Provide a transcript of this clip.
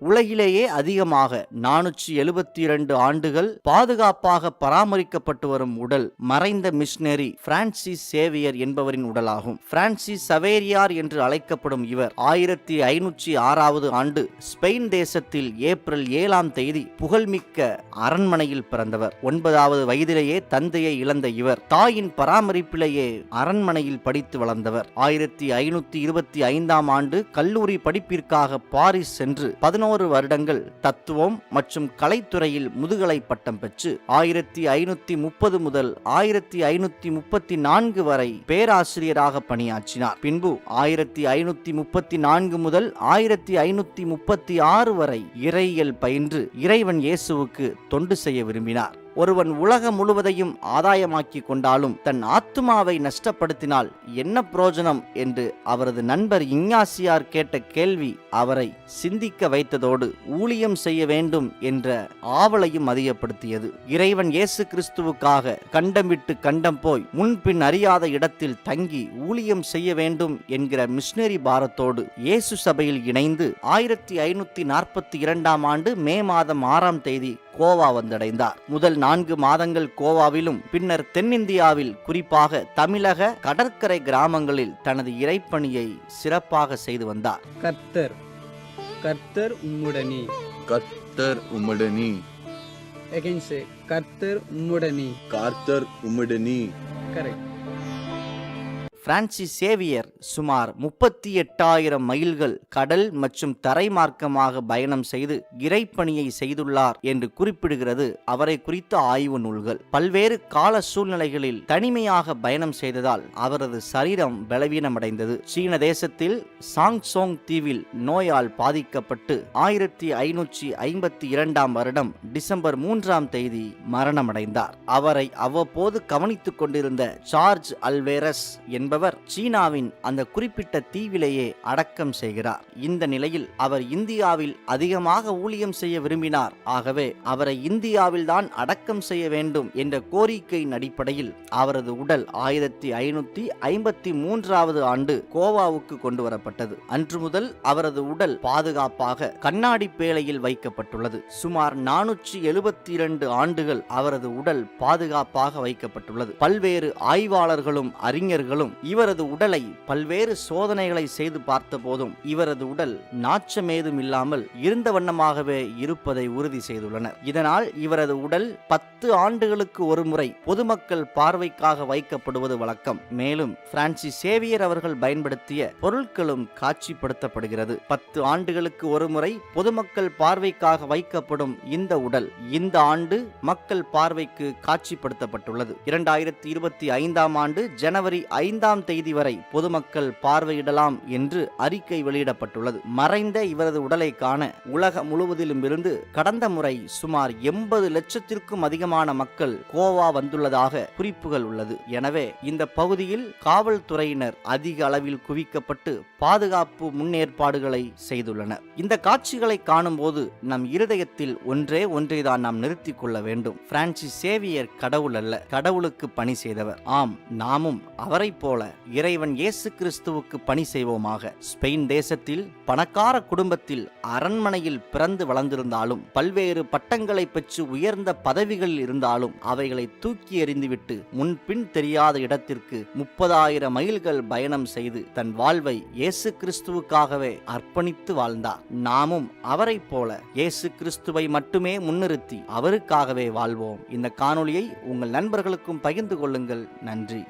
உலகிலேயே அதிகமாக நானூற்றி எழுபத்தி இரண்டு ஆண்டுகள் பாதுகாப்பாக பராமரிக்கப்பட்டு வரும் உடல் மறைந்த மிஷனரி பிரான்சிஸ் சேவியர் என்பவரின் உடலாகும். பிரான்சிஸ் சவேரியார் என்று அழைக்கப்படும் இவர் ஆயிரத்தி ஐநூற்றி ஆறாவது ஆண்டு ஸ்பெயின் தேசத்தில் ஏப்ரல் ஏழாம் தேதி புகழ்மிக்க அரண்மனையில் பிறந்தவர். ஒன்பதாவது வயதிலேயே தந்தையை இழந்த இவர் தாயின் பராமரிப்பிலேயே அரண்மனையில் படித்து வளர்ந்தவர். ஆயிரத்தி ஐநூத்தி இருபத்தி ஐந்தாம் ஆண்டு கல்லூரி படிப்பிற்காக பாரிஸ் சென்று பதினோரு வருடங்கள் தத்துவம் மற்றும் கலைத்துறையில் முதுகலை பட்டம் பெற்று ஆயிரத்தி ஐநூத்தி முப்பது முதல் ஆயிரத்தி ஐநூத்தி முப்பத்தி நான்கு வரை பேராசிரியராக பணியாற்றினார். பின்பு ஆயிரத்தி ஐநூத்தி முப்பத்தி நான்கு முதல் ஆயிரத்தி ஐநூத்தி முப்பத்தி ஆறு வரை இறையியல் பயின்று இறைவன் இயேசுவுக்கு தொண்டு செய்ய விரும்பினார். ஒருவன் உலகம் முழுவதையும் ஆதாயமாக்கி கொண்டாலும் தன் ஆத்மாவை நஷ்டப்படுத்தினால் என்ன புரோஜனம்? என்று அவரது நண்பர் இஞ்ஞாசியார் கேட்ட கேள்வி அவரை சிந்திக்க வைத்ததோடு ஊழியம் செய்ய வேண்டும் என்ற ஆவலையும் அதிகப்படுத்தியது. இறைவன் இயேசு கிறிஸ்துவுக்காக கண்டம் விட்டு கண்டம் போய் முன்பின் அறியாத இடத்தில் தங்கி ஊழியம் செய்ய வேண்டும் என்கிற மிஷினரி பாரத்தோடு இயேசு சபையில் இணைந்து ஆயிரத்தி ஐநூத்தி நாற்பத்தி இரண்டாம் ஆண்டு மே மாதம் ஆறாம் தேதி கோவா வந்தடைந்தார். முதல் நான்கு மாதங்கள் கோவாவிலும் பின்னர் தென்னிந்தியாவில் குறிப்பாக தமிழக கடற்கரை கிராமங்களில் தனது இறைப்பணியை சிறப்பாக செய்து வந்தார். கர்த்தர் கர்த்தர் உம்முடனே. கர்த்தர் உம்முடனி. கர்த்தர் உம்முடனே. கர்த்தர் உம்முடனி. கரெக்ட் பிரான்சிஸ் சேவியர் சுமார் முப்பத்தி எட்டாயிரம் மைல்கள் கடல் மற்றும் தரை மார்க்கமாக பயணம் செய்து இறைப்பணியை செய்துள்ளார் என்று குறிப்பிடுகிறது அவரை குறித்த ஆய்வு நூல்கள். பல்வேறு கால சூழ்நிலைகளில் தனிமையாக பயணம் செய்ததால் அவரது சரீரம் பலவீனமடைந்தது. சீன தேசத்தில் சாங்சோங் தீவில் நோயால் பாதிக்கப்பட்டு ஆயிரத்தி ஐநூற்றி ஐம்பத்தி இரண்டாம் வருடம் டிசம்பர் மூன்றாம் தேதி மரணமடைந்தார். அவரை அவ்வப்போது கவனித்துக் கொண்டிருந்த சார்ஜ் அல்வேரஸ் என்பவர் சீனாவின் அந்த குறிப்பிட்ட தீவிலேயே அடக்கம் செய்கிறார். இந்த நிலையில் அவர் இந்தியாவில் அதிகமாக ஊழியம் செய்ய விரும்பினார். ஆகவே அவரை இந்தியாவில் தான் அடக்கம் செய்ய வேண்டும் என்ற கோரிக்கையின் அடிப்படையில் அவரது உடல் ஆயிரத்தி ஐநூத்தி ஐம்பத்தி மூன்றாவது ஆண்டு கோவாவுக்கு கொண்டு வரப்பட்டது. அன்று முதல் அவரது உடல் பாதுகாப்பாக கண்ணாடி பேழையில் வைக்கப்பட்டுள்ளது. சுமார் நானூற்றி எழுபத்தி இரண்டு ஆண்டுகள் அவரது உடல் பாதுகாப்பாக வைக்கப்பட்டுள்ளது. பல்வேறு ஆய்வாளர்களும் அறிஞர்களும் இவரது உடலை பல்வேறு சோதனைகளை செய்து பார்த்த போதும் இவரது உடல் நாச்சமேதும் இல்லாமல் இருந்த வண்ணமாகவே இருப்பதை உறுதி செய்துள்ளனர். இதனால் இவரது உடல் பத்து ஆண்டுகளுக்கு ஒரு முறை பொதுமக்கள் பார்வைக்காக வைக்கப்படுவது வழக்கம். மேலும் பிரான்சிஸ் சேவியர் அவர்கள் பயன்படுத்திய பொருட்களும் காட்சிப்படுத்தப்படுகிறது. பத்து ஆண்டுகளுக்கு ஒரு முறை பொதுமக்கள் பார்வைக்காக வைக்கப்படும் இந்த உடல் இந்த ஆண்டு மக்கள் பார்வைக்கு காட்சிப்படுத்தப்பட்டுள்ளது. இரண்டாயிரத்தி இருபத்தி ஐந்தாம் ஆண்டு ஜனவரி ஐந்தாம் தேதி வரை பொதுமக்கள் பார்வையிடலாம் என்று அறிக்கை வெளியிடப்பட்டுள்ளது. மறைந்த இவரது உடலை காண உலகம் முழுவதிலும் இருந்து கடந்த முறை சுமார் எண்பது லட்சத்திற்கும் அதிகமான மக்கள் கோவா வந்துள்ளதாக குறிப்புகள் உள்ளது. எனவே இந்த பகுதியில் காவல்துறையினர் அதிக அளவில் குவிக்கப்பட்டு பாதுகாப்பு முன்னேற்பாடுகளை செய்துள்ளனர். இந்த காட்சிகளை காணும்போது நம் இருதயத்தில் ஒன்றே ஒன்றைதான் நாம் நிறுத்திக் கொள்ள வேண்டும். பிரான்சிஸ் சேவியர் கடவுள் அல்ல கடவுளுக்கு பணி செய்தவர். ஆம் நாமும் அவரைப் போல இறைவன் இயேசு கிறிஸ்துவுக்கு பணி செய்வோமாக. ஸ்பெயின் தேசத்தில் பணக்கார குடும்பத்தில் அரண்மனையில் பிறந்து வளர்ந்திருந்தாலும் பல்வேறு பட்டங்களை பெற்று உயர்ந்த பதவிகளில் இருந்தாலும் அவைகளை தூக்கி எறிந்துவிட்டு முன்பின் தெரியாத இடத்திற்கு முப்பதாயிரம் மைல்கள் பயணம் செய்து தன் வாழ்வை இயேசு கிறிஸ்துவுக்காகவே அர்ப்பணித்து வாழ்ந்தார். நாமும் அவரைப் போல இயேசு கிறிஸ்துவை மட்டுமே முன்னிறுத்தி அவருக்காகவே வாழ்வோம். இந்த காணொளியை உங்கள் நண்பர்களுக்கும் பகிர்ந்து கொள்ளுங்கள். நன்றி.